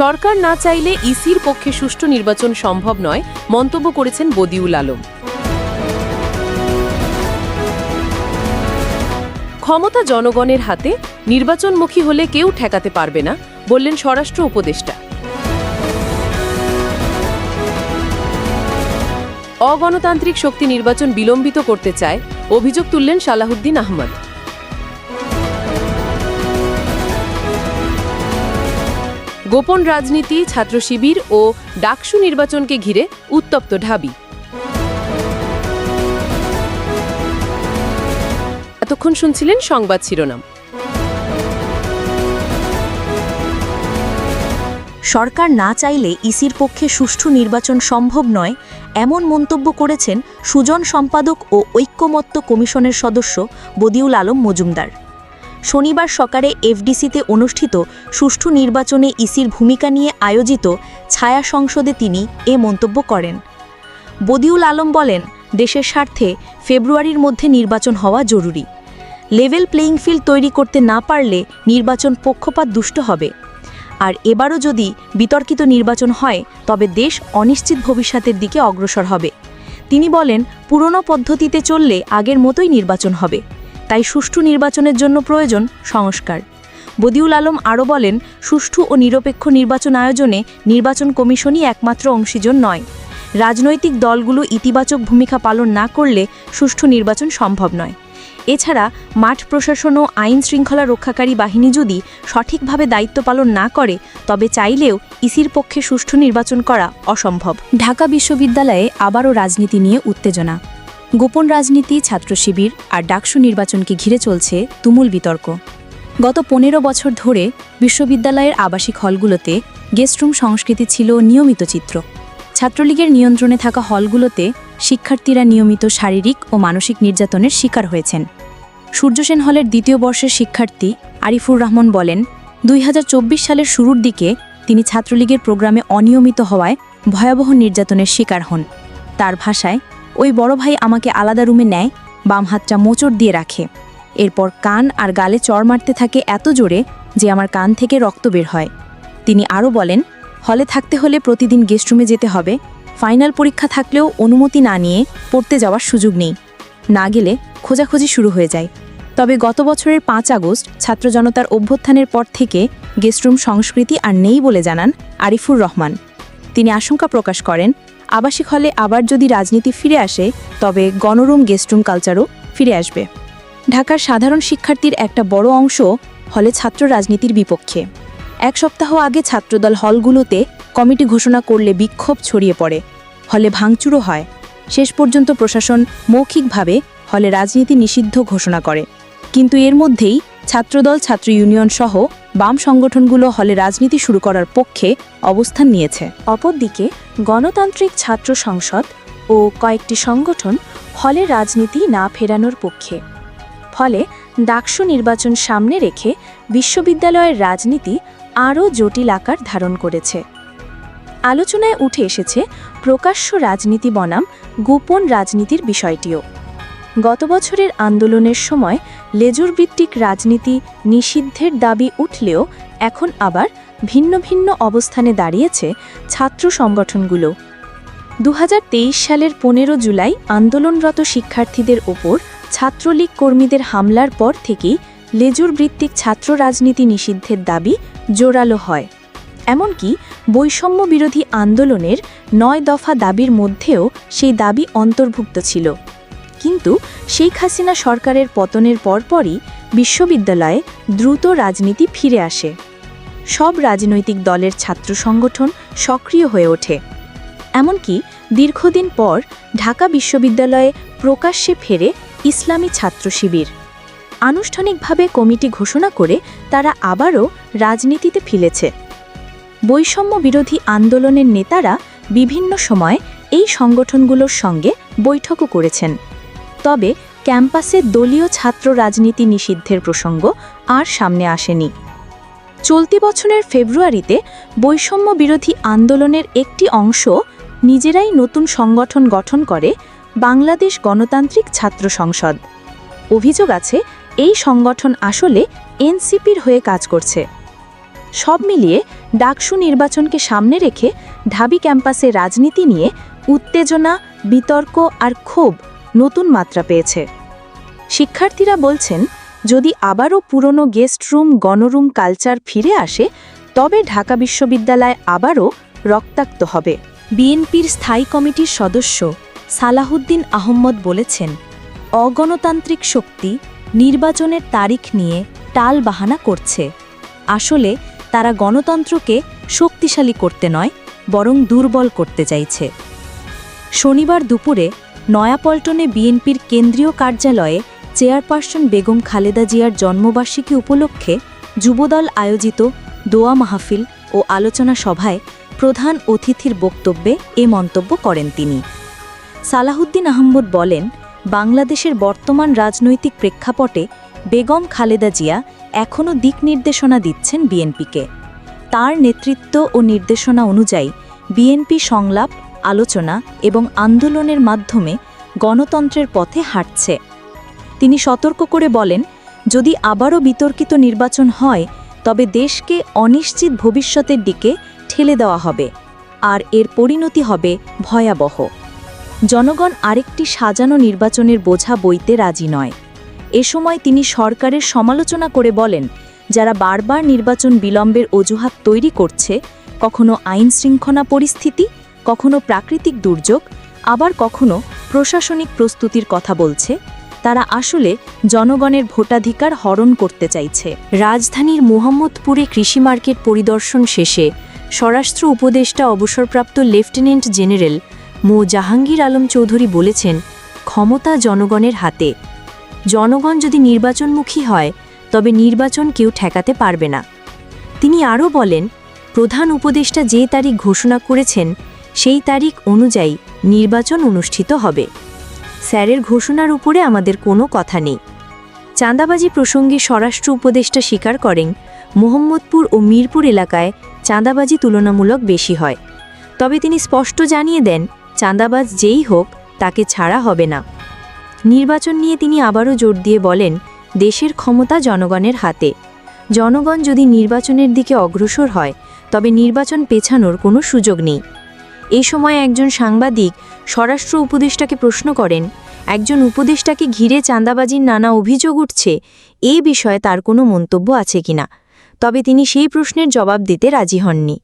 সরকার না চাইলে ইসির পক্ষে সুষ্ঠু নির্বাচন সম্ভব নয়, মন্তব্য করেছেন বদিউল আলম। ক্ষমতা জনগণের হাতে নির্বাচনমুখী হলে কেউ ঠেকাতে পারবে না, বললেন স্বরাষ্ট্র উপদেষ্টা। অগণতান্ত্রিক শক্তি নির্বাচন বিলম্বিত করতে চায়, অভিযোগ তুললেন সালাহুদ্দিন আহমদ। গোপন রাজনীতি, ছাত্র শিবির ও ডাকসু নির্বাচনকে ঘিরে উত্তপ্ত ঢাবি। এতক্ষণ শুনছিলেন সংবাদ শিরোনাম। সরকার না চাইলে ইসির পক্ষে সুষ্ঠু নির্বাচন সম্ভব নয়, এমন মন্তব্য করেছেন সুজন সম্পাদক ও ঐক্যমত্য কমিশনের সদস্য বদিউল আলম মজুমদার। শনিবার সকালে এফডিসিতে অনুষ্ঠিত সুষ্ঠু নির্বাচনে ইসির ভূমিকা নিয়ে আয়োজিত ছায়া সংসদে তিনি এ মন্তব্য করেন। বদিউল আলম বলেন, দেশের স্বার্থে ফেব্রুয়ারির মধ্যে নির্বাচন হওয়া জরুরি। লেভেল প্লেয়িং ফিল্ড তৈরি করতে না পারলে নির্বাচন পক্ষপাত দুষ্ট হবে। আর এবারও যদি বিতর্কিত নির্বাচন হয়, তবে দেশ অনিশ্চিত ভবিষ্যতের দিকে অগ্রসর হবে। তিনি বলেন, পুরনো পদ্ধতিতে চললে আগের মতোই নির্বাচন হবে। তাই সুষ্ঠু নির্বাচনের জন্য প্রয়োজন সংস্কার। বদিউল আলম আরও বলেন, সুষ্ঠু ও নিরপেক্ষ নির্বাচন আয়োজনে নির্বাচন কমিশনই একমাত্র অংশীজন নয়। রাজনৈতিক দলগুলো ইতিবাচক ভূমিকা পালন না করলে সুষ্ঠু নির্বাচন সম্ভব নয়। এছাড়া, মাঠ প্রশাসন ও আইন শৃঙ্খলা রক্ষাকারী বাহিনী যদি সঠিকভাবে দায়িত্ব পালন না করে, তবে চাইলেও ইসির পক্ষে সুষ্ঠু নির্বাচন করা অসম্ভব। ঢাকা বিশ্ববিদ্যালয়ে আবারও রাজনীতি নিয়ে উত্তেজনা। গোপন রাজনীতি, ছাত্র শিবির আর ডাকসু নির্বাচনকে ঘিরে চলছে তুমুল বিতর্ক। গত পনেরো বছর ধরে বিশ্ববিদ্যালয়ের আবাসিক হলগুলোতে গেস্টরুম সংস্কৃতি ছিল নিয়মিত চিত্র। ছাত্রলীগের নিয়ন্ত্রণে থাকা হলগুলোতে শিক্ষার্থীরা নিয়মিত শারীরিক ও মানসিক নির্যাতনের শিকার হয়েছেন। সূর্যসেন হলের দ্বিতীয় বর্ষের শিক্ষার্থী আরিফুর রহমান বলেন, দুই হাজার চব্বিশ সালের শুরুর দিকে তিনি ছাত্রলীগের প্রোগ্রামে অনিয়মিত হওয়ায় ভয়াবহ নির্যাতনের শিকার হন। তার ভাষায় ওই বড় ভাই আমাকে আলাদা রুমে নেয়, বাম হাতটা মোচড় দিয়ে রাখে। এরপর কান আর গালে চড় মারতে থাকে এত জোরে যে আমার কান থেকে রক্ত বের হয়। তিনি আরও বলেন, হলে থাকতে হলে প্রতিদিন গেস্টরুমে যেতে হবে। ফাইনাল পরীক্ষা থাকলেও অনুমতি না নিয়ে পড়তে যাওয়ার সুযোগ নেই। না গেলে খোঁজাখুঁজি শুরু হয়ে যায়। তবে গত বছরের পাঁচ আগস্ট ছাত্র জনতার অভ্যুত্থানের পর থেকে গেস্টরুম সংস্কৃতি আর নেই বলে জানান আরিফুর রহমান। তিনি আশঙ্কা প্রকাশ করেন আবাসিক হলে আবার যদি রাজনীতি ফিরে আসে, তবে গণরুম গেস্টরুম কালচারও ফিরে আসবে। ঢাকার সাধারণ শিক্ষার্থীর একটা বড় অংশ হলে ছাত্র রাজনীতির বিপক্ষে। এক সপ্তাহ আগে ছাত্রদল হলগুলোতে কমিটি ঘোষণা করলে বিক্ষোভ ছড়িয়ে পড়ে। হলে ভাঙচুরও হয়। শেষ পর্যন্ত প্রশাসন মৌখিকভাবে হলে রাজনীতি নিষিদ্ধ ঘোষণা করে। কিন্তু এর মধ্যেই ছাত্রদল, ছাত্র ইউনিয়ন সহ বাম সংগঠনগুলো হলে রাজনীতি শুরু করার পক্ষে অবস্থান নিয়েছে। অপরদিকে গণতান্ত্রিক ছাত্র সংসদ ও কয়েকটি সংগঠন হলে রাজনীতি না ফেরানোর পক্ষে। ফলে ডাকসু নির্বাচন সামনে রেখে বিশ্ববিদ্যালয়ের রাজনীতি আরও জটিল আকার ধারণ করেছে। আলোচনায় উঠে এসেছে প্রকাশ্য রাজনীতি বনাম গোপন রাজনীতির বিষয়টিও। গত বছরের আন্দোলনের সময় লেজুর ভিত্তিক রাজনীতি নিষিদ্ধের দাবি উঠলেও এখন আবার ভিন্ন ভিন্ন অবস্থানে দাঁড়িয়েছে ছাত্র সংগঠনগুলো। দু হাজার তেইশ সালের পনেরো জুলাই আন্দোলনরত শিক্ষার্থীদের ওপর ছাত্রলীগ কর্মীদের হামলার পর থেকেই লেজুর ভিত্তিক ছাত্র রাজনীতি নিষিদ্ধের দাবি জোরালো হয়। এমনকি বৈষম্য বিরোধী আন্দোলনের নয় দফা দাবির মধ্যেও সেই দাবি অন্তর্ভুক্ত ছিল। কিন্তু শেখ হাসিনা সরকারের পতনের পরপরই বিশ্ববিদ্যালয়ে দ্রুত রাজনীতি ফিরে আসে। সব রাজনৈতিক দলের ছাত্র সংগঠন সক্রিয় হয়ে ওঠে। এমনকি দীর্ঘদিন পর ঢাকা বিশ্ববিদ্যালয়ে প্রকাশ্যে ফেরে ইসলামী ছাত্র শিবির। আনুষ্ঠানিকভাবে কমিটি ঘোষণা করে তারা আবারও রাজনীতিতে ফিরেছে। বৈষম্য বিরোধী আন্দোলনের নেতারা বিভিন্ন সময় এই সংগঠনগুলোর সঙ্গে বৈঠকও করেছেন। তবে ক্যাম্পাসে দলীয় ছাত্র রাজনীতি নিষিদ্ধের প্রসঙ্গ আর সামনে আসেনি। চলতি বছরের ফেব্রুয়ারিতে বৈষম্য বিরোধী আন্দোলনের একটি অংশ নিজেরাই নতুন সংগঠন গঠন করে বাংলাদেশ গণতান্ত্রিক ছাত্র সংসদ। অভিযোগ আছে, এই সংগঠন আসলে এনসিপির হয়ে কাজ করছে। সব মিলিয়ে ডাকসু নির্বাচনকে সামনে রেখে ঢাবি ক্যাম্পাসে রাজনীতি নিয়ে উত্তেজনা, বিতর্ক আর ক্ষোভ নতুন মাত্রা পেয়েছে। শিক্ষার্থীরা বলছেন, যদি আবারও পুরনো গেস্ট রুম, গণরুম কালচার ফিরে আসে, তবে ঢাকা বিশ্ববিদ্যালয় আবারও রক্তাক্ত হবে। বিএনপির স্থায়ী কমিটির সদস্য সালাহুদ্দিন আহম্মদ বলেছেন, অগণতান্ত্রিক শক্তি নির্বাচনের তারিখ নিয়ে টাল বাহানা করছে। আসলে তারা গণতন্ত্রকে শক্তিশালী করতে নয়, বরং দুর্বল করতে চাইছে। শনিবার দুপুরে নয়াপল্টনে বিএনপির কেন্দ্রীয় কার্যালয়ে চেয়ারপারসন বেগম খালেদা জিয়ার জন্মবার্ষিকী উপলক্ষে যুবদল আয়োজিত দোয়া মাহফিল ও আলোচনা সভায় প্রধান অতিথির বক্তব্যে এ মন্তব্য করেন তিনি। সালাহুদ্দিন আহম্মদ বলেন, বাংলাদেশের বর্তমান রাজনৈতিক প্রেক্ষাপটে বেগম খালেদা জিয়া এখনও দিক নির্দেশনা দিচ্ছেন বিএনপিকে। তার নেতৃত্ব ও নির্দেশনা অনুযায়ী বিএনপি সংলাপ আলোচনা এবং আন্দোলনের মাধ্যমে গণতন্ত্রের পথে হাঁটছে। তিনি সতর্ক করে বলেন, যদি আবারও বিতর্কিত নির্বাচন হয়, তবে দেশকে অনিশ্চিত ভবিষ্যতের দিকে ঠেলে দেওয়া হবে। আর এর পরিণতি হবে ভয়াবহ। জনগণ আরেকটি সাজানো নির্বাচনের বোঝা বইতে রাজি নয়। এ সময় তিনি সরকারের সমালোচনা করে বলেন, যারা বারবার নির্বাচন বিলম্বের অজুহাত তৈরি করছে, কখনো আইন শৃঙ্খলা পরিস্থিতি কখনো প্রাকৃতিক দুর্যোগ, আবার কখনো প্রশাসনিক প্রস্তুতির কথা বলছে, তারা আসলে জনগণের ভোটাধিকার হরণ করতে চাইছে। রাজধানীর মোহাম্মদপুরে কৃষি মার্কেট পরিদর্শন শেষে স্বরাষ্ট্র উপদেষ্টা অবসরপ্রাপ্ত লেফটেন্যান্ট জেনারেল মো. জাহাঙ্গীর আলম চৌধুরী বলেছেন, ক্ষমতা জনগণের হাতে। জনগণ যদি নির্বাচনমুখী হয়, তবে নির্বাচন কেউ ঠেকাতে পারবে না। তিনি আরও বলেন, প্রধান উপদেষ্টা যে তারিখ ঘোষণা করেছেন সেই তারিখ অনুযায়ী নির্বাচন অনুষ্ঠিত হবে। স্যারের ঘোষণার উপরে আমাদের কোনো কথা নেই। চাঁদাবাজি প্রসঙ্গে স্বরাষ্ট্র উপদেষ্টা স্বীকার করেন, মোহাম্মদপুর ও মিরপুর এলাকায় চাঁদাবাজি তুলনামূলক বেশি হয়। তবে তিনি স্পষ্ট জানিয়ে দেন, চাঁদাবাজ যেই হোক, তাকে ছাড়া হবে না। নির্বাচন নিয়ে তিনি আবারও জোর দিয়ে বলেন, দেশের ক্ষমতা জনগণের হাতে। জনগণ যদি নির্বাচনের দিকে অগ্রসর হয়, তবে নির্বাচন পেছানোর কোনো সুযোগ নেই। এই সময় একজন সাংবাদিক স্বরাষ্ট্র উপদেষ্টাকে প্রশ্ন করেন, একজন উপদেষ্টাকে ঘিরে চাঁদাবাজির নানা অভিযোগ উঠছে, এ বিষয়ে তার কোনো মন্তব্য আছে কিনা? তবে তিনি সেই প্রশ্নের জবাব দিতে রাজি হননি।